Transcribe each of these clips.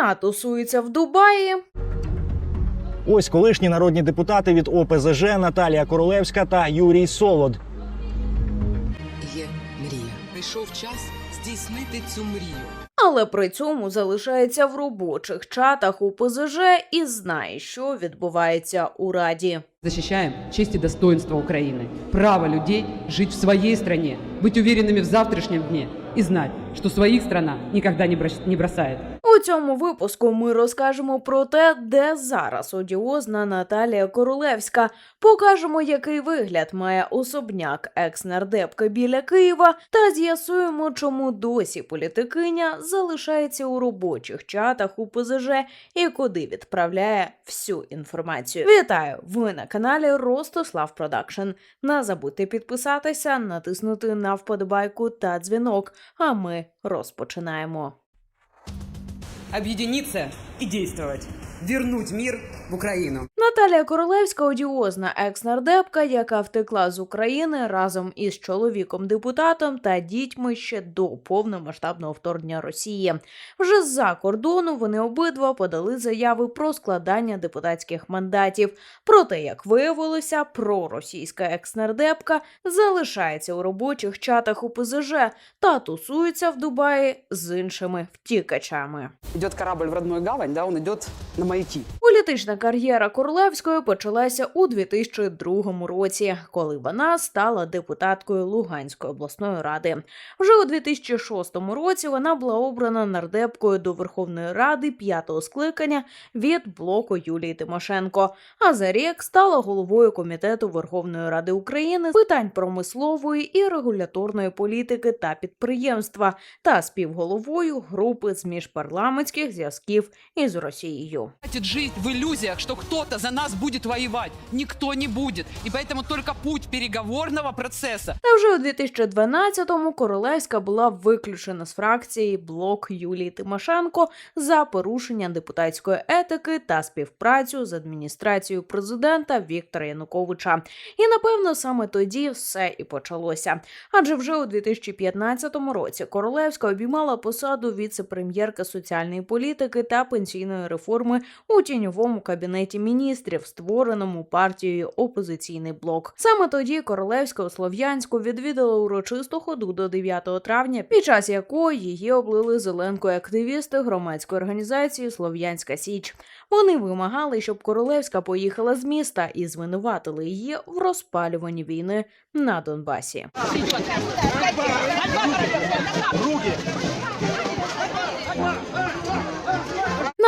Вона тусується в Дубаї. Ось колишні народні депутати від ОПЗЖ Наталія Королевська та Юрій Солод. Є мрія. Прийшов час здійснити цю мрію. Але при цьому залишається в робочих чатах у ПЗЖ і знає, що відбувається у раді. Защищаем честь и достоинство Украины, право людей жить в своей стране, быть уверенными в завтрашнем дне и знать, что своих страна никогда не брос- не бросает. У цьому випуску ми розкажемо про те, де зараз одіозна Наталія Королевська. Покажемо, який вигляд має особняк екс-нардепки біля Києва, та з'ясуємо, чому досі політикиня залишається у робочих чатах у ПЗЖ і куди відправляє всю інформацію. Вітаю! Ви на каналі Ростислав Продакшн. Не забудьте підписатися, натиснути на вподобайку та дзвінок. А ми розпочинаємо. Об'єднатися и действовать. Вернуть мир в Україну. Наталія Королевська одіозна екс-нардепка, яка втекла з України разом із чоловіком-депутатом та дітьми ще до повномасштабного вторгнення Росії. Вже з-за кордону вони обидва подали заяви про складання депутатських мандатів. Проте, як виявилося, проросійська екс-нардепка залишається у робочих чатах у ПЗЖ та тусується в Дубаї з іншими втікачами. идет корабль в родную гавань, да, он идет на маяки. Політична кар'єра Королевської почалася у 2002 році, коли вона стала депутаткою Луганської обласної ради. Вже у 2006 році вона була обрана нардепкою до Верховної Ради п'ятого скликання від блоку Юлії Тимошенко. А за рік стала головою комітету Верховної Ради України з питань промислової і регуляторної політики та підприємства та співголовою групи з міжпарламентських зв'язків із Росією. Жить иллюзиях, что кто-то за нас будет воевать. Никто не будет. И поэтому только путь переговорного процесса Та вже у 2012-му Королевська була виключена з фракції блок Юлії Тимошенко за порушення депутатської етики та співпрацю з адміністрацією президента Віктора Януковича. І напевно саме тоді все і почалося. Адже вже у 2015 році Королевська обіймала посаду віце-прем'єрки соціальної політики та пенсійної реформи у тіньовому кабінеті міністрів, створеному партією Опозиційний блок. Саме тоді Королевська Слов'янську відвідала урочисту ходу до 9 травня, під час якої її облили зеленкою активісти громадської організації Слов'янська Січ. Вони вимагали, щоб Королевська поїхала з міста і звинуватили її в розпалюванні війни на Донбасі.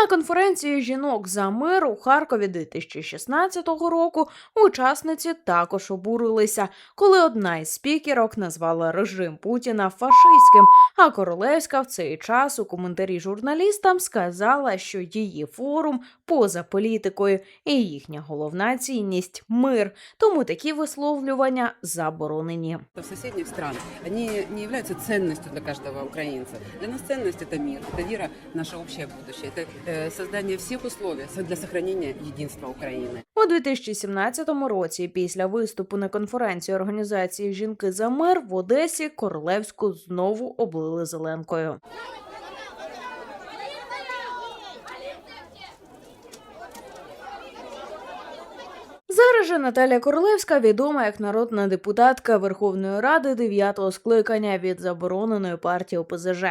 На конференції жінок за мир у Харкові 2016 року учасниці також обурилися, коли одна із спікерок назвала режим Путіна фашистським, а Королевська в цей час у коментарі журналістам сказала, що її форум поза політикою і їхня головна цінність мир. Тому такі висловлювання заборонені. В соседних странах они не являются ценностью для каждого украинца. Для нас ценность это мир, это вера в наше общее будущее, это э, создание всех условий для сохранения единства Украины. У 2017 році, після виступу на конференції організації Жінки за мир в Одесі Королевську знову облили зеленкою. Зараз же Наталія Королевська відома як народна депутатка Верховної Ради дев'ятого скликання від забороненої партії ОПЗЖ,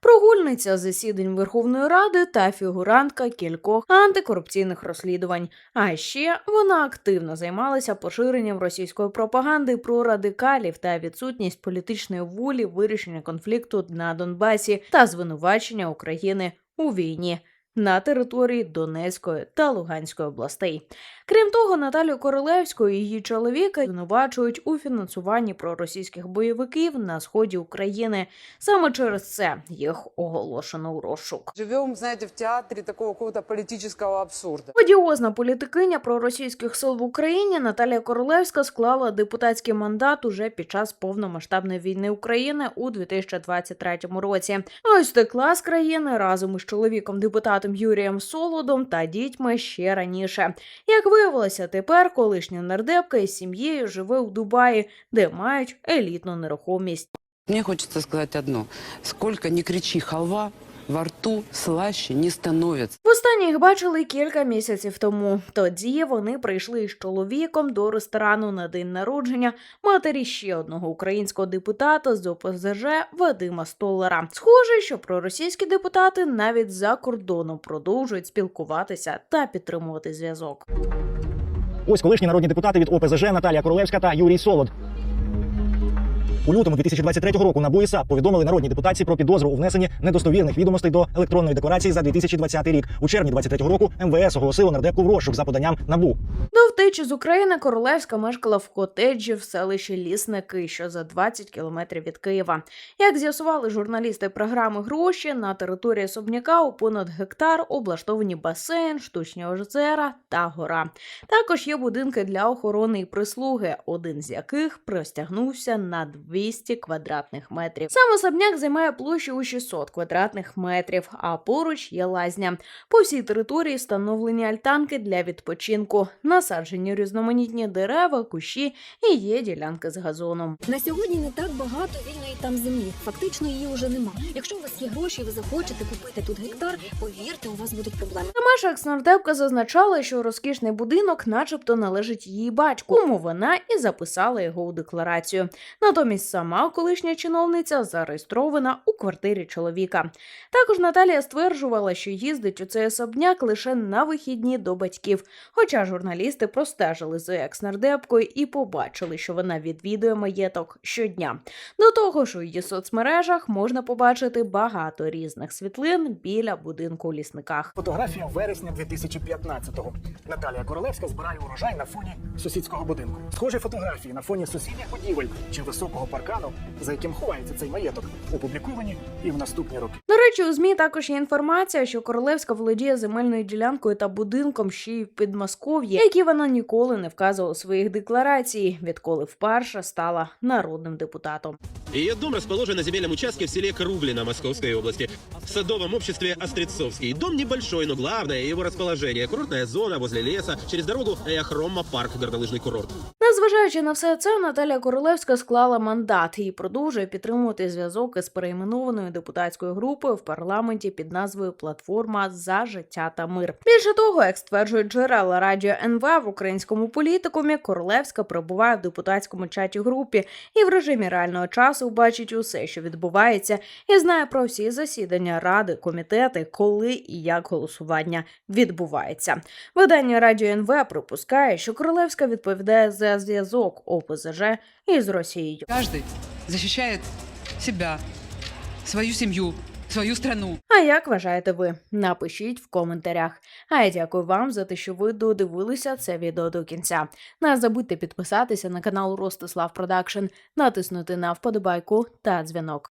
прогульниця засідань Верховної Ради та фігурантка кількох антикорупційних розслідувань. А ще вона активно займалася поширенням російської пропаганди про радикалів та відсутність політичної волі вирішення конфлікту на Донбасі та звинувачення України у війні. На території Донецької та Луганської областей. Крім того, Наталю Королевську і її чоловіка звинувачують у фінансуванні проросійських бойовиків на сході України. Саме через це їх оголошено у розшук. Живем, знаете, в театре такого какого-то политического абсурда. Одіозна політикиня проросійських сил в Україні Наталія Королевська склала депутатський мандат уже під час повномасштабної війни України у 2023 році. Ось втекла з країни разом із чоловіком депутатом Юрієм Солодом та дітьми ще раніше. Як виявилося, тепер колишня нардепка із сім'єю живе у Дубаї, де мають елітну нерухомість. Мне хочется сказать одно. Сколько не кричи халва, во рту слаще не становится. Востаннє їх бачили кілька місяців тому. Тоді вони прийшли з чоловіком до ресторану на день народження матері ще одного українського депутата з ОПЗЖ Вадима Столара. Схоже, що проросійські депутати навіть за кордоном продовжують спілкуватися та підтримувати зв'язок. Ось колишні народні депутати від ОПЗЖ Наталія Королевська та Юрій Солод. У лютому 2023 року НАБУ і САП повідомили народній депутатці про підозру у внесенні недостовірних відомостей до електронної декларації за 2020 рік. У червні 2023 року МВС оголосило нардепку в розшук за поданням НАБУ. Втечі з України Королевська мешкала в котеджі в селищі Лісники, що за 20 кілометрів від Києва. Як з'ясували журналісти програми гроші, на території особняка у понад гектар облаштовані басейн, штучні озера та гора. Також є будинки для охорони і прислуги, один з яких простягнувся на 200 квадратних метрів. Сам особняк займає площу у 600 квадратних метрів, а поруч є лазня. По всій території встановлені альтанки для відпочинку, насаджені різноманітні дерева, кущі і є ділянки з газоном. На сьогодні не так багато вільної там землі. Фактично її вже нема. Якщо у вас є гроші, ви захочете купити тут гектар, повірте, у вас будуть проблеми. Ж екснардепка зазначала, що розкішний будинок, начебто, належить її батьку, тому вона і записала його у декларацію. Натомість сама колишня чиновниця зареєстрована у квартирі чоловіка. Також Наталія стверджувала, що їздить у цей особняк лише на вихідні до батьків. Хоча журналісти простежили за екснардепкою і побачили, що вона відвідує маєток щодня. До того ж, у її соцмережах можна побачити багато різних світлин біля будинку у лісниках. Фотографія вересня 2015-го. Наталія Королевська збирає урожай на фоні сусідського будинку. Схожі фотографії на фоні сусідніх будівель чи високого паркану, за яким ховається цей маєток, опубліковані і в наступні роки. До речі, у змі також є інформація, що королевська володіє земельною ділянкою та будинком ще й в Підмосков'ї, які вона ніколи не вказувала у своїх декларацій, відколи вперше стала народним депутатом. Ее дом расположен на земельном участке в селе Круглино Московской области, в садовом обществе Острецовский. Дом небольшой, но главное его расположение. Курортная зона возле леса, через дорогу Эохрома парк, горнолыжный курорт. Незважаючи на все це, Наталя Королевська склала мандат і продовжує підтримувати зв'язок із перейменованою депутатською групою в парламенті під назвою Платформа за життя та мир. Більше того, як стверджують джерела радіо НВ в українському політикумі, Королевська перебуває в депутатському чаті групі і в режимі реального часу бачить усе, що відбувається, і знає про всі засідання ради, комітети, коли і як голосування відбувається. Видання Радіо НВ припускає, що Королевська відповідає за зв'язок ОПЗЖ із Росією. Кожен захищає себе, свою сім'ю. свою страну. А як вважаєте ви? Напишіть в коментарях. А я дякую вам за те, що ви додивилися це відео до кінця. Не забудьте підписатися на канал Ростислав Продакшн, натиснути на вподобайку та дзвінок.